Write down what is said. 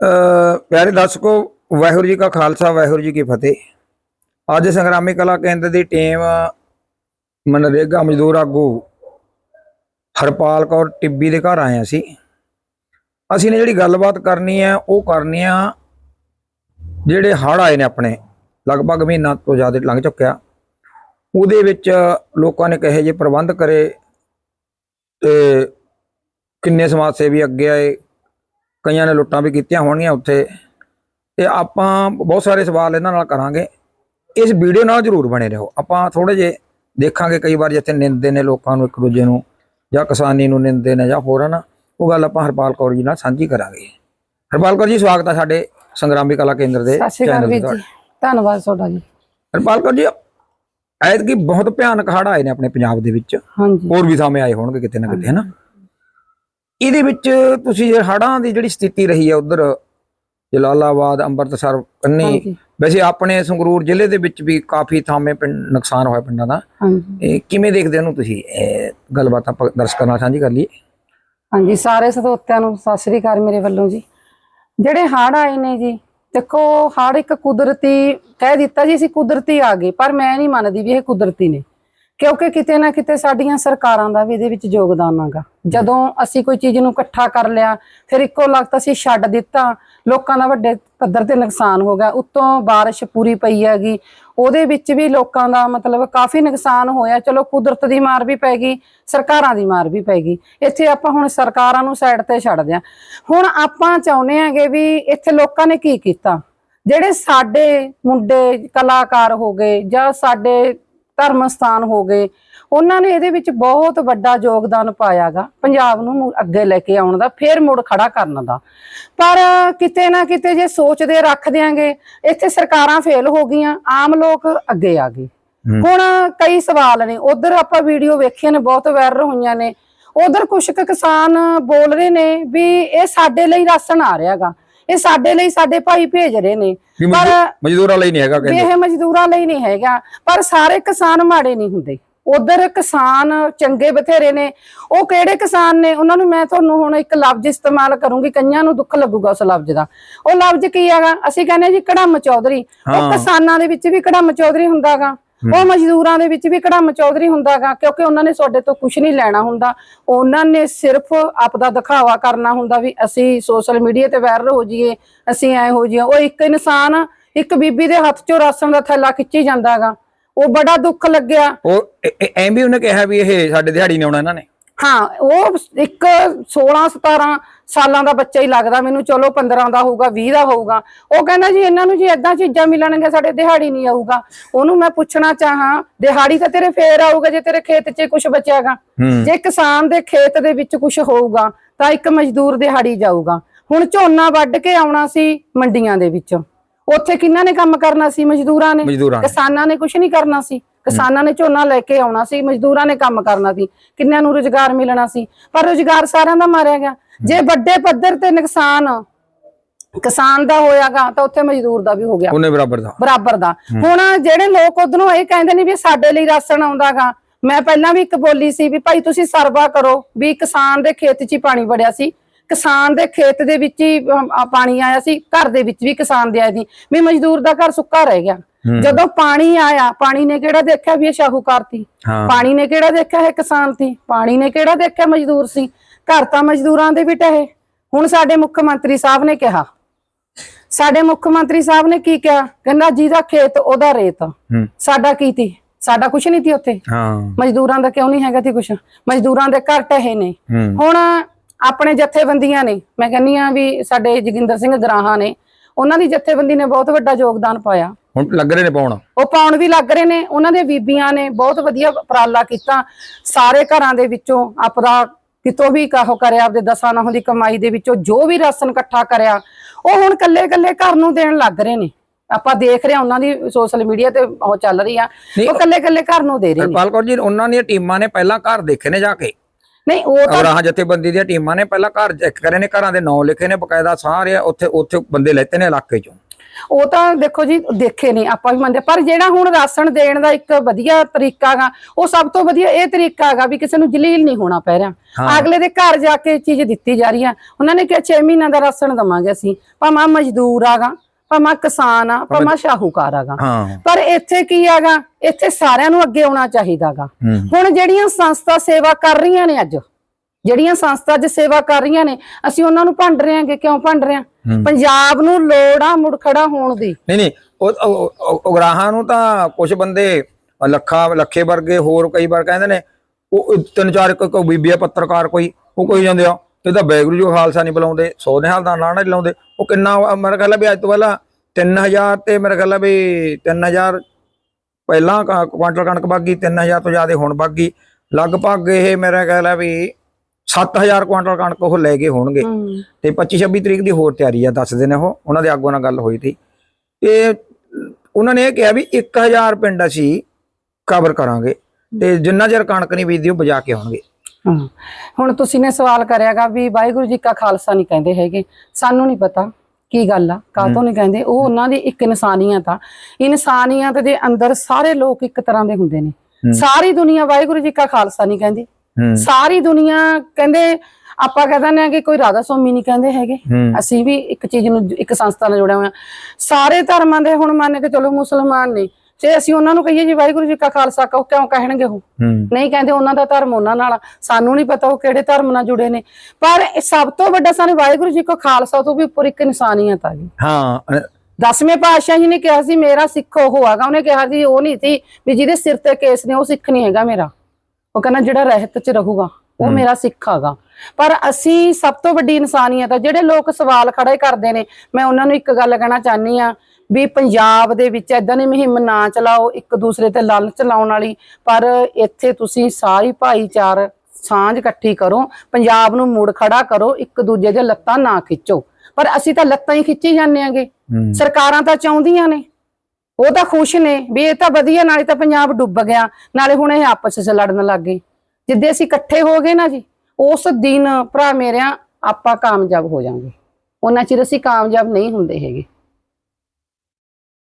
ਪਿਆਰੇ ਦਰਸ਼ਕੋ, ਵਾਹਿਗੁਰੂ ਜੀ ਕਾ ਖਾਲਸਾ, ਵਾਹਿਗੁਰੂ ਜੀ ਕੀ ਫਤਿਹ। ਅੱਜ ਸੰਗਰਾਮੀ ਕਲਾ ਕੇਂਦਰ ਦੀ ਟੀਮ ਮਨਰੇਗਾ ਮਜ਼ਦੂਰ ਆਗੂ ਹਰਪਾਲ ਕੌਰ ਟਿੱਬੀ ਦੇ ਘਰ ਆਏ ਅਸੀਂ। ਅਸੀਂ ਨੇ ਜਿਹੜੀ ਗੱਲਬਾਤ ਕਰਨੀ ਹੈ, ਉਹ ਕਰਨੀ ਆ, ਜਿਹੜੇ ਹੜ੍ਹ ਆਏ ਨੇ ਆਪਣੇ, ਲਗਭਗ ਮਹੀਨਾ ਤੋਂ ਜ਼ਿਆਦਾ ਲੰਘ ਚੁੱਕਿਆ। ਉਹਦੇ ਵਿੱਚ ਲੋਕਾਂ ਨੇ ਕਹੇ ਜੇ ਪ੍ਰਬੰਧ ਕਰੇ ਤੇ ਕਿੰਨੇ ਸਮਾਜ ਸੇਵੀ ਅੱਗੇ ਆਏ ਕਈਆਂ ਨੇ ਲੁੱਟਾਂ ਵੀ ਕੀਤੀਆਂ ਹੋਣਗੀਆਂ ਉੱਥੇ। ਤੇ ਆਪਾਂ ਬਹੁਤ ਸਾਰੇ ਸਵਾਲ ਇਹਨਾਂ ਨਾਲ ਕਰਾਂਗੇ। ਇਸ ਵੀਡੀਓ ਨਾਲ ਜਰੂਰ ਬਣੇ ਰਹੋ। ਆਪਾਂ ਥੋੜੇ ਜੇ ਦੇਖਾਂਗੇ ਕਈ ਵਾਰ ਜਿੱਥੇ ਨਿੰਦਦੇ ਨੇ ਲੋਕਾਂ ਨੂੰ ਇੱਕ ਦੂਜੇ ਨੂੰ ਜਾਂ ਕਿਸਾਨੀ ਨੂੰ ਨਿੰਦਦੇ ਨੇ ਜਾਂ ਹੋਰ ਨਾ ਉਹ ਗੱਲ ਆਪਾਂ ਹਰਪਾਲ ਕੌਰ ਜੀ ਨਾਲ ਸਾਂਝੀ ਕਰਾਂਗੇ। ਹਰਪਾਲ ਕੌਰ ਜੀ ਸਵਾਗਤ ਹੈ ਸਾਡੇ ਸੰਗਰਾਮੀ ਕਲਾ ਕੇਂਦਰ ਦੇ ਚੈਨਲ ਤੇ ਧੰਨਵਾਦ ਤੁਹਾਡਾ ਜੀ। ਹਰਪਾਲ ਕੌਰ ਜੀ ਐਤਕੀ ਬਹੁਤ ਭਿਆਨਕ ਹੜ੍ਹ ਆਏ ਨੇ ਆਪਣੇ ਪੰਜਾਬ ਦੇ ਵਿੱਚ। ਹਾਂਜੀ। ਹੋਰ ਵੀ ਸਾਹਮਣੇ ਆਏ ਹੋਣਗੇ ਕਿਤੇ ਨਾ ਕਿਤੇ ਹਨਾ? ਇਹਦੇ ਵਿੱਚ ਤੁਸੀਂ ਜੇ ਹੜ੍ਹਾਂ ਦੀ ਜਿਹੜੀ ਸਥਿਤੀ ਰਹੀ ਹੈ ਉਧਰ ਜਲਾਲਾਬਾਦ ਅੰਮ੍ਰਿਤਸਰ ਕੰਨੀ ਵੈਸੇ ਆਪਣੇ ਸੰਗਰੂਰ ਜ਼ਿਲ੍ਹੇ ਦੇ ਵਿੱਚ ਵੀ ਕਾਫੀ ਥਾਵੇਂ ਪਿੰਡ ਨੁਕਸਾਨ ਹੋਇਆ ਪਿੰਡਾਂ ਦਾ। ਇਹ ਕਿਵੇਂ ਦੇਖਦੇ ਹੋ ਤੁਸੀਂ? ਇਹ ਗੱਲਬਾਤ ਆਪਾਂ ਦਰਸ਼ਕਾਂ ਨਾਲ ਸਾਂਝੀ ਕਰ ਲਈਏ। ਹਾਂਜੀ ਸਾਰੇ ਸਰੋਤਿਆਂ ਨੂੰ ਸਤਿ ਸ਼੍ਰੀ ਅਕਾਲ ਮੇਰੇ ਵੱਲੋਂ ਜੀ। ਜਿਹੜੇ ਹੜ੍ਹ ਆਏ ਨੇ ਜੀ ਦੇਖੋ ਹੜ੍ਹ ਇੱਕ ਕੁਦਰਤੀ ਕਹਿ ਦਿੱਤਾ ਜੀ ਅਸੀਂ ਕੁਦਰਤੀ ਆ ਗਏ ਪਰ ਮੈਂ ਨਹੀਂ ਮੰਨਦੀ ਵੀ ਇਹ ਕੁਦਰਤੀ ਨੇ। ਕਿਉਂਕਿ ਕਿਤੇ ਨਾ ਕਿਤੇ ਸਾਡੀਆਂ ਸਰਕਾਰਾਂ ਦਾ ਵੀ ਇਹਦੇ ਵਿੱਚ ਯੋਗਦਾਨ ਆਗਾ ਜਦੋਂ ਅਸੀਂ ਕੋਈ ਚੀਜ਼ ਨੂੰ ਇਕੱਠਾ ਕਰ ਲਿਆ, ਫਿਰ ਇੱਕੋ ਲਗਤ ਅਸੀਂ ਛੱਡ ਦਿੱਤਾ। ਲੋਕਾਂ ਦਾ ਵੱਡੇ ਪੱਧਰ ਤੇ ਨੁਕਸਾਨ ਹੋ ਗਿਆ। ਉੱਤੋਂ ਬਾਰਿਸ਼ ਪੂਰੀ ਪਈ ਹੈਗੀ। ਉਹਦੇ ਵਿੱਚ ਵੀ ਲੋਕਾਂ ਦਾ ਮਤਲਬ ਕਾਫੀ ਨੁਕਸਾਨ ਹੋਇਆ। ਚਲੋ ਕੁਦਰਤ ਦੀ ਮਾਰ ਵੀ ਪੈ ਗਈ, ਸਰਕਾਰਾਂ ਦੀ ਮਾਰ ਵੀ ਪੈ ਗਈ। ਇੱਥੇ ਆਪਾਂ ਹੁਣ ਸਰਕਾਰਾਂ ਨੂੰ ਸਾਈਡ ਤੇ ਛੱਡ ਦਿਆਂ ਹੁਣ ਆਪਾਂ ਚਾਹੁੰਦੇ ਆਂਗੇ ਵੀ ਇੱਥੇ ਲੋਕਾਂ ਨੇ ਕੀ ਕੀਤਾ? ਜਿਹੜੇ ਸਾਡੇ ਮੁੰਡੇ ਕਲਾਕਾਰ ਹੋ ਗਏ ਜਾਂ ਸਾਡੇ ਧਰਮ ਸਥਾਨ ਹੋ ਗਏ। ਉਹਨਾਂ ਨੇ ਇਹਦੇ ਵਿੱਚ ਬਹੁਤ ਵੱਡਾ ਯੋਗਦਾਨ ਪਾਇਆਗਾ। ਪੰਜਾਬ ਨੂੰ ਅੱਗੇ ਲੈ ਕੇ ਆਉਣ ਦਾ ਫੇਰ ਮੁੜ ਖੜਾ ਕਰਨ ਦਾ। ਪਰ ਕਿਤੇ ਨਾ ਕਿਤੇ ਜੇ ਸੋਚਦੇ ਰੱਖ ਦਿਆਂਗੇ ਇੱਥੇ ਸਰਕਾਰਾਂ ਫੇਲ ਹੋ ਗਈਆਂ ਆਮ ਲੋਕ ਅੱਗੇ ਆ ਗਏ। ਹੁਣ ਕਈ ਸਵਾਲ ਨੇ। ਉਧਰ ਆਪਾਂ ਵੀਡੀਓ ਵੇਖੀਆਂ ਨੇ ਬਹੁਤ ਵਾਇਰਲ ਹੋਈਆਂ ਨੇ। ਉਧਰ ਕੁਝ ਕੁ ਕਿਸਾਨ ਬੋਲ ਰਹੇ ਨੇ ਵੀ ਇਹ ਸਾਡੇ ਲਈ ਰਾਸ਼ਨ ਆ ਰਿਹਾਗਾ। ਇਹ ਸਾਡੇ ਲਈ ਸਾਡੇ ਭਾਈ ਭੇਜ ਰਹੇ ਨੇ। ਪਰ ਮਜ਼ਦੂ- ਮਜ਼ਦੂਰਾਂ ਲਈ ਨਹੀਂ ਹੈਗਾ ਕਹਿੰਦੇ। ਇਹ ਮਜ਼ਦੂਰਾਂ ਲਈ ਨਹੀਂ ਹੈਗਾ। ਪਰ ਸਾਰੇ ਕਿਸਾਨ ਮਾੜੇ ਨਹੀਂ ਹੁੰਦੇ। ਉਧਰ ਕਿਸਾਨ ਚੰਗੇ ਬਥੇਰੇ ਨੇ। ਉਹ ਕਿਹੜੇ ਕਿਸਾਨ ਨੇ? ਉਹਨਾਂ ਨੂੰ ਮੈਂ ਤੁਹਾਨੂੰ ਹੁਣ ਇੱਕ ਲਫ਼ਜ਼ ਇਸਤੇਮਾਲ ਕਰੂੰਗੀ। ਕਈਆਂ ਨੂੰ ਦੁੱਖ ਲੱਗੂਗਾ ਉਸ ਲਫ਼ਜ਼ ਦਾ। ਉਹ ਲਫ਼ਜ਼ ਕੀ ਹੈਗਾ? ਅਸੀਂ ਕਹਿੰਦੇ ਜੀ ਕੜਮ ਚੌਧਰੀ। ਉਹ। ਕਿਸਾਨਾਂ ਦੇ ਵਿੱਚ ਵੀ ਕੜਮ ਚੌਧਰੀ ਹੁੰਦਾਗਾ। ਉਹ ਮਜ਼ਦੂਰਾਂ ਦੇ ਵਿੱਚ ਵੀ ਕੜਮ ਚੌਧਰੀ ਹੁੰਦਾਗਾ ਕਿਉਂਕਿ ਉਹਨਾਂ ਨੇ ਤੁਹਾਡੇ ਤੋਂ ਕੁਝ ਨਹੀਂ ਲੈਣਾ ਹੁੰਦਾ। ਉਹਨਾਂ ਨੇ ਸਿਰਫ ਆਪਦਾ ਦਿਖਾਵਾ ਕਰਨਾ ਹੁੰਦਾ ਵੀ ਅਸੀਂ ਸੋਸ਼ਲ ਮੀਡੀਆ ਤੇ ਵਾਇਰਲ ਹੋ ਜਾਈਏ ਅਸੀਂ ਐ ਹੋ ਜਾਈਏ। ਉਹ ਇੱਕ ਇਨਸਾਨ ਇੱਕ ਬੀਬੀ ਦੇ ਹੱਥ ਚੋਂ ਰਾਸ਼ਨ ਦਾ ਥੈਲਾ ਖਿੱਚੀ ਜਾਂਦਾਗਾ। ਉਹ ਬੜਾ ਦੁੱਖ ਲੱਗਿਆ। ਉਹ ਐ- ਐ- ਐਂ ਵੀ ਉਹਨੇ ਕਿਹਾ ਵੀ ਇਹ ਸਾਡੇ ਦਿਹਾੜੀ ਨਹੀਂ ਆਉਣਾ ਇਹਨਾਂ ਨੇ। ਹਾਂ ਉਹ ਇੱਕ 16 17 ਸਾਲਾਂ ਦਾ ਬੱਚਾ ਹੀ ਲੱਗਦਾ ਮੈਨੂੰ। ਚਲੋ 15 ਦਾ ਹੋਊਗਾ 20 ਦਾ ਹੋਊਗਾ। ਉਹ ਕਹਿੰਦਾ ਜੀ ਇਹਨਾਂ ਨੂੰ ਜੀ ਏਦਾਂ ਚੀਜ਼ਾਂ ਮਿਲਣਗੀਆਂ ਸਾਡੇ ਦਿਹਾੜੀ ਨਹੀਂ ਆਊਗਾ। ਉਹਨੂੰ ਮੈਂ ਪੁੱਛਣਾ ਚਾਹਾਂ ਦਿਹਾੜੀ ਤਾਂ ਤੇਰੇ ਫੇਰ ਆਊਗਾ ਜੇ ਤੇਰੇ ਖੇਤ 'ਚ ਕੁਝ ਬਚਿਆਗਾ। ਜੇ ਕਿਸਾਨ ਦੇ ਖੇਤ ਦੇ ਵਿੱਚ ਕੁਝ ਹੋਊਗਾ ਤਾਂ ਇੱਕ ਮਜ਼ਦੂਰ ਦਿਹਾੜੀ ਜਾਊਗਾ। ਹੁਣ ਝੋਨਾ ਵੱਢ ਕੇ ਆਉਣਾ ਸੀ ਮੰਡੀਆਂ ਦੇ ਵਿੱਚ। ਉੱਥੇ ਕਿੰਨਾਂ ਨੇ ਕੰਮ ਕਰਨਾ ਸੀ? ਮਜ਼ਦੂਰਾਂ ਨੇ। ਕਿਸਾਨਾਂ ਨੇ ਕੁਝ ਨਹੀਂ ਕਰਨਾ ਸੀ। ਕਿਸਾਨਾਂ ਨੇ ਝੋਨਾ ਲੈ ਕੇ ਆਉਣਾ ਸੀ ਮਜ਼ਦੂਰਾਂ ਨੇ ਕੰਮ ਕਰਨਾ ਸੀ ਕਿੰਨਿਆਂ ਨੂੰ ਰੁਜ਼ਗਾਰ ਮਿਲਣਾ ਸੀ ਪਰ ਰੁਜ਼ਗਾਰ ਸਾਰਿਆਂ ਦਾ ਮਾਰਿਆ ਗਿਆ। ਜੇ ਵੱਡੇ ਪੱਧਰ ਤੇ ਨੁਕਸਾਨ ਕਿਸਾਨ ਦਾ ਹੋਇਆਗਾ ਤਾਂ ਉੱਥੇ ਮਜ਼ਦੂਰ ਦਾ ਵੀ ਹੋ ਗਿਆ। ਉਹਨੇ ਬਰਾਬਰ ਦਾ। ਬਰਾਬਰ ਦਾ। ਹੁਣ ਜਿਹੜੇ ਲੋਕ ਉਧਰੋਂ ਇਹ ਕਹਿੰਦੇ ਨੇ ਵੀ ਸਾਡੇ ਲਈ ਰਾਸ਼ਨ ਆਉਂਦਾਗਾ ਮੈਂ ਪਹਿਲਾਂ ਵੀ ਇੱਕ ਬੋਲੀ ਸੀ ਵੀ ਭਾਈ ਤੁਸੀਂ ਸਰਵਾ ਕਰੋ ਵੀ ਕਿਸਾਨ ਦੇ ਖੇਤ 'ਚ ਹੀ ਪਾਣੀ ਵੜਿਆ ਸੀ। ਕਿਸਾਨ ਦੇ ਖੇਤ ਦੇ ਵਿੱਚ ਹੀ ਪਾਣੀ ਆਇਆ ਸੀ ਘਰ ਦੇ ਵਿੱਚ ਵੀ ਕਿਸਾਨ ਦੇ ਆਇਆ ਸੀ। ਵੀ ਮਜ਼ਦੂਰ ਦਾ ਘਰ ਸੁੱਕਾ ਰਹਿ ਗਿਆ। ਹੂੰ। ਜਦੋਂ ਪਾਣੀ ਆਇਆ ਪਾਣੀ ਨੇ ਕਿਹੜਾ ਦੇਖਿਆ ਵੀ ਇਹ ਸ਼ਾਹੂਕਾਰ ਸੀ? ਹਾਂ। ਪਾਣੀ ਨੇ ਕਿਹੜਾ ਦੇਖਿਆ ਇਹ ਕਿਸਾਨ ਸੀ? ਪਾਣੀ ਨੇ ਕਿਹੜਾ ਦੇਖਿਆ ਮਜ਼ਦੂਰ ਸੀ? ਘਰ ਤਾਂ ਮਜ਼ਦੂਰਾਂ ਦੇ ਵੀ ਟਹੇ। ਹੁਣ ਸਾਡੇ ਮੁੱਖ ਮੰਤਰੀ ਸਾਹਿਬ ਨੇ ਕਿਹਾ। ਸਾਡੇ ਮੁੱਖ ਮੰਤਰੀ ਸਾਹਿਬ ਨੇ ਕੀ ਕਿਹਾ? ਕਹਿੰਦਾ ਜਿਹਦਾ ਖੇਤ ਉਹਦਾ ਰੇਤ। ਹੂੰ। ਸਾਡਾ ਕੀ ਤੀ ਸਾਡਾ ਕੁਝ ਨਹੀਂ ਤੀ ਉੱਥੇ। ਹਾਂ। ਮਜ਼ਦੂਰਾਂ ਦਾ ਕਿਉਂ ਨਹੀਂ ਹੈਗਾ ਤੀ ਕੁਝ ਮਜ਼ਦੂਰਾਂ ਦੇ ਘਰ ਟਹੇ ਨੇ। ਹੂੰ। ਹੁਣ ਆਪਣੇ ਜਥੇਬੰਦੀਆਂ ਨੇ ਮੈਂ ਕਹਿੰਨੀ ਆ ਵੀ ਸਾਡੇ ਜੋਗਿੰਦਰ ਸਿੰਘ ਗਰਾਹਾਂ ਨੇ ਉਹਨਾਂ ਦੀ ਜਥੇਬੰਦੀ ਨੇ ਬਹੁਤ ਵੱਡਾ ਯੋਗਦਾਨ ਪਾਇਆ। ਹੁਣ ਲੱਗ ਰਹੇ ਨੇ ਪਾਉਣ? ਉਹ ਪਾਉਣ ਵੀ ਲੱਗ ਰਹੇ ਨੇ ਉਹਨਾਂ ਦੇ ਬੀਬੀਆਂ ਨੇ ਬਹੁਤ ਵਧੀਆ ਉਪਰਾਲਾ ਕੀਤਾ ਸਾਰੇ ਘਰਾਂ ਦੇ ਵਿੱਚੋਂ ਆਪਦਾ ਕਿਤੋਂ ਵੀ ਕਾਹੋ ਕਰਿਆ ਆਪਦੇ ਦਸਾਂ ਨਹੁੰ ਦੀ ਕਮਾਈ ਦੇ ਵਿੱਚੋਂ ਜੋ ਵੀ ਰਾਸ਼ਨ ਇਕੱਠਾ ਕਰਿਆ ਉਹ ਹੁਣ ਕੱਲੇ ਕੱਲੇ ਘਰ ਨੂੰ ਦੇਣ ਲੱਗ ਰਹੇ ਨੇ। ਆਪਾਂ ਦੇਖ ਰਹੇ ਉਹਨਾਂ ਦੀ ਸੋਸ਼ਲ ਮੀਡੀਆ ਤੇ ਉਹ ਚੱਲ ਰਹੀ ਆ ਉਹ ਕੱਲੇ ਕੱਲੇ ਘਰ ਨੂੰ ਦੇ ਰਹੇ ਨੇ। ਕੌਰ ਜੀ ਉਹਨਾਂ ਦੀਆਂ ਟੀਮਾਂ ਨੇ ਪਹਿਲਾਂ ਘਰ ਦੇਖੇ ਨੇ ਜਾ ਕੇ? ਨਹੀਂ ਉਹ ਤਾਂ ਅਗਰਾਹਾਂ ਜਥੇਬੰਦੀ ਦੀਆਂ ਟੀਮਾਂ ਨੇ ਪਹਿਲਾਂ ਘਰ ਚੈੱਕ ਕਰੇ ਨੇ ਘਰਾਂ ਦੇ ਨਾਂ ਲਿਖੇ ਨੇ ਬਕਾਇਦਾ ਸਾਰੇ ਉੱਥੇ ਉੱਥੇ ਬੰਦੇ ਲੈਤੇ ਨੇ ਇਲਾਕੇ ਚੋਂ। ਉਹ ਤਾਂ ਦੇਖੋ ਜੀ ਦੇਖੇ ਨਹੀਂ ਆਪਾਂ ਵੀ ਮੰਨਦੇ ਪਰ ਜਿਹੜਾ ਹੁਣ ਰਾਸ਼ਨ ਦੇਣ ਦਾ ਇੱਕ ਵਧੀਆ ਤਰੀਕਾ ਗਾ ਉਹ ਸਭ ਤੋਂ ਵਧੀਆ ਇਹ ਤਰੀਕਾ ਹੈਗਾ ਵੀ ਕਿਸੇ ਨੂੰ ਜਲੀਲ ਨਹੀਂ ਹੋਣਾ ਪੈ ਰਿਹਾ। ਹਾਂ। ਅਗਲੇ ਦੇ ਘਰ ਜਾ ਕੇ ਚੀਜ਼ ਦਿੱਤੀ ਜਾ ਰਹੀ ਆ ਉਹਨਾਂ ਨੇ ਕਿਹਾ 6 ਮਹੀਨਿਆਂ ਦਾ ਰਾਸ਼ਨ ਦਵਾਂਗੇ ਅਸੀਂ। ਭਾਵੇਂ ਮਜ਼ਦੂਰ ਆਗਾ ਭਾਵੇਂ ਕਿਸਾਨ ਆ ਭਾਵੇਂ ਸ਼ਾਹੂਕਾਰ ਆਗਾ। ਪਰ ਇੱਥੇ ਕੀ ਆਗਾ? ਇੱਥੇ ਸਾਰਿਆਂ ਨੂੰ ਅੱਗੇ ਆਉਣਾ ਚਾਹੀਦਾਗਾ। ਹੁਣ ਜਿਹੜੀਆਂ ਸੰਸਥਾ ਸੇਵਾ ਕਰ ਰਹੀਆਂ ਨੇ ਅੱਜ ਜਿਹੜੀਆਂ ਸੰਸਥਾ ਅੱਜ ਸੇਵਾ ਕਰ ਰਹੀਆਂ ਨੇ ਅਸੀਂ ਉਹਨਾਂ ਨੂੰ ਭੰਡ ਰਹੇ ਹਾਂਗੇ ਕਿਉਂ ਭੰਡ ਰਹੇ ਹਾਂ। ਪੰਜਾਬ ਨੂੰ ਲੋੜ ਆ ਮੁੜ ਖੜਾ ਹੋਣ ਦੀ। ਨਹੀਂ ਨਹੀਂ ਉਹ ਉਗਰਾਹਾਂ ਨੂੰ ਤਾਂ ਕੁਝ ਬੰਦੇ ਲੱਖਾ ਲੱਖੇ ਵਰਗੇ ਹੋਰ ਕਈ ਵਾਰ ਕਹਿੰਦੇ ਨੇ ਉਹ ਤਿੰਨ ਚਾਰ ਕੋਈ ਬੀਬੀਆ ਪੱਤਰਕਾਰ ਕੋਈ ਉਹ ਕੋਈ ਜਾਂਦੇ ਆ। ਇਹ ਤਾਂ ਬੈਗਰੂ ਜੀ ਖਾਲਸਾ ਨਹੀਂ ਬੁਲਾਉਂਦੇ ਸੌ ਨਿਹਾਲ ਦਾ ਨਾਂ ਨਹੀਂ ਲਾਉਂਦੇ। ਉਹ ਕਿੰਨਾ ਮੇਰੇ ਖਿਆਲ ਆ ਵੀ ਅੱਜ ਤੋਂ ਪਹਿਲਾਂ 3000 ਤੇ ਮੇਰੇ ਖਿਆਲ ਆ ਵੀ 3000 ਪਹਿਲਾਂ ਕ- ਕੁਆਂਟਲ ਕਣਕ ਬਾਗੀ 3000 ਤੋਂ ਜ਼ਿਆਦਾ ਹੁਣ ਬਾਗੀ ਲਗਭਗ ਇਹ ਮੇਰਾ ਖਿਆਲ ਆ ਵੀ 7000 ਕੁਆਂਟਲ ਕਣਕ ਉਹ ਲੈ ਗਏ ਹੋਣਗੇ। ਹੂੰ। ਤੇ 25 26 ਤਰੀਕ ਦੀ ਹੋਰ ਤਿਆਰੀ ਆ ਦੱਸਦੇ ਨੇ ਉਹ ਉਹਨਾਂ ਦੇ ਆਗੂਆਂ ਨਾਲ ਗੱਲ ਹੋਈ ਸੀ। ਇਹ ਉਹਨਾਂ ਨੇ ਇਹ ਕਿਹਾ ਵੀ 1000 ਪਿੰਡ ਅਸੀਂ ਕਵਰ ਕਰਾਂਗੇ ਤੇ ਜਿੰਨਾ ਚਿਰ ਕਣਕ ਨਹੀਂ ਬੀਜਦੀ ਉਹ ਬਜਾ ਕੇ ਆਉਣਗੇ। ਹਾਂ। ਹੁਣ ਤੁਸੀਂ ਨੇ ਸਵਾਲ ਕਰਿਆਗਾ ਵੀ ਵਾਹਿਗੁਰੂ ਜੀ ਕਾ ਖਾਲਸਾ ਨਹੀਂ ਕਹਿੰਦੇ ਹੈਗੇ। ਸਾਨੂੰ ਨਹੀਂ ਪਤਾ ਕੀ ਗੱਲ ਆ ਕਾਹਤੋਂ ਨਹੀਂ ਕਹਿੰਦੇ? ਉਹ ਉਹਨਾਂ ਦੀ ਇੱਕ ਇਨਸਾਨੀਅਤ ਆ। ਇਨਸਾਨੀਅਤ ਦੇ ਅੰਦਰ ਸਾਰੇ ਲੋਕ ਇੱਕ ਤਰ੍ਹਾਂ ਦੇ ਹੁੰਦੇ ਨੇ। ਸਾਰੀ ਦੁਨੀਆ ਵਾਹਿਗੁਰੂ ਜੀ ਕਾ ਖਾਲਸਾ ਨਹੀਂ ਕਹਿੰਦੀ। ਸਾਰੀ ਦੁਨੀਆ ਕਹਿੰਦੇ ਆਪਾਂ ਕਹਿੰਦੇ ਨੇ ਕਿ ਕੋਈ ਰਾਧਾ ਸਵਾਮੀ ਨਹੀਂ ਕਹਿੰਦੇ ਹੈਗੇ। ਅਸੀਂ ਵੀ ਇੱਕ ਚੀਜ਼ ਨੂੰ ਇੱਕ ਸੰਸਥਾ ਨਾਲ ਜੁੜਿਆ ਹੋਇਆ। ਸਾਰੇ ਧਰਮਾਂ ਦੇ ਹੁਣ ਮੰਨ ਕੇ ਚਲੋ ਮੁਸਲਮਾਨ ਨੇ। ਜੇ ਅਸੀਂ ਉਹਨਾਂ ਨੂੰ ਕਹੀਏ ਜੀ ਵਾਹਿਗੁਰੂ ਜੀ ਕਾ ਖਾਲਸਾ ਕਹੋ ਕਿਉਂ ਕਹਿਣਗੇ ਉਹ? ਨਹੀਂ ਕਹਿੰਦੇ ਉਹਨਾਂ ਦਾ ਧਰਮ ਉਹਨਾਂ ਨਾਲ। ਸਾਨੂੰ ਨਹੀਂ ਪਤਾ ਉਹ ਕਿਹੜੇ ਧਰਮ ਨਾਲ ਜੁੜੇ ਨੇ। ਪਰ ਸਭ ਤੋਂ ਵੱਡਾ ਸਾਨੂੰ ਵਾਹਿਗੁਰੂ ਜੀ ਕੋ ਖਾਲਸਾ ਤੋਂ ਵੀ ਉੱਪਰ ਇੱਕ ਇਨਸਾਨੀਅਤ ਆ ਗਈ। ਹਾਂ ਦਸਵੇਂ ਪਾਤਸ਼ਾਹ ਜੀ ਨੇ ਕਿਹਾ ਸੀ ਮੇਰਾ ਸਿੱਖ ਉਹ ਹੈਗਾ। ਉਹਨੇ ਕਿਹਾ ਸੀ ਉਹ ਨਹੀਂ ਸੀ ਵੀ ਜਿਹਦੇ ਸਿਰ ਤੇ ਕੇਸ ਨੇ ਉਹ ਸਿੱਖ ਨਹੀਂ ਹੈਗਾ ਮੇਰਾ। ਉਹ ਕਹਿੰਦਾ ਜਿਹੜਾ ਰਹਿਤ ਚ ਰਹੂਗਾ ਉਹ ਮੇਰਾ ਸਿੱਖ ਹੈਗਾ। ਪਰ ਅਸੀਂ ਸਭ ਤੋਂ ਵੱਡੀ ਇਨਸਾਨੀਅਤ ਆ। ਜਿਹੜੇ ਲੋਕ ਸਵਾਲ ਖੜੇ ਕਰਦੇ ਨੇ ਮੈਂ ਉਹਨਾਂ ਨੂੰ ਇੱਕ ਗੱਲ ਕਹਿਣਾ ਚਾਹਨੀ ਆ ਵੀ ਪੰਜਾਬ ਦੇ ਵਿੱਚ ਐਦਾਂ ਦੀ ਮੁਹਿੰਮ ਨਾ ਚਲਾਓ ਇੱਕ ਦੂਸਰੇ ਤੇ ਲਾਲਚ ਲਾਉਣ ਵਾਲੀ ਪਰ ਇੱਥੇ ਤੁਸੀਂ ਸਾਰੀ ਭਾਈਚਾਰ ਸਾਂਝ ਇਕੱਠੀ ਕਰੋ ਪੰਜਾਬ ਨੂੰ ਮੁੜ ਖੜਾ ਕਰੋ ਇੱਕ ਦੂਜੇ ਦੇ ਲੱਤਾਂ ਨਾ ਖਿੱਚੋ। ਪਰ ਅਸੀਂ ਤਾਂ ਲੱਤਾਂ ਹੀ ਖਿੱਚੀ ਜਾਂਦੇ ਆਂਗੇ। ਸਰਕਾਰਾਂ ਤਾਂ ਚਾਹੁੰਦੀਆਂ ਨੇ। ਉਹ ਤਾਂ ਖੁਸ਼ ਨੇ ਵੀ ਇਹ ਤਾਂ ਵਧੀਆ ਨਾਲੇ ਤਾਂ ਪੰਜਾਬ ਡੁੱਬ ਗਿਆ ਨਾਲੇ ਹੁਣ ਇਹ ਆਪਸ ਵਿੱਚ ਲੜਨ ਲੱਗ ਗਏ। ਜਿੱਦੇ ਅਸੀਂ ਇਕੱਠੇ ਹੋ ਗਏ ਨਾ ਜੀ ਉਸ ਦਿਨ ਭਰਾ ਮੇਰਿਆਂ ਆਪਾਂ ਕਾਮਯਾਬ ਹੋ ਜਾਾਂਗੇ। ਉਹਨਾਂ ਚਿਰ ਅਸੀਂ ਕਾਮਯਾਬ ਨਹੀਂ ਹੁੰਦੇ ਹੈਗੇ।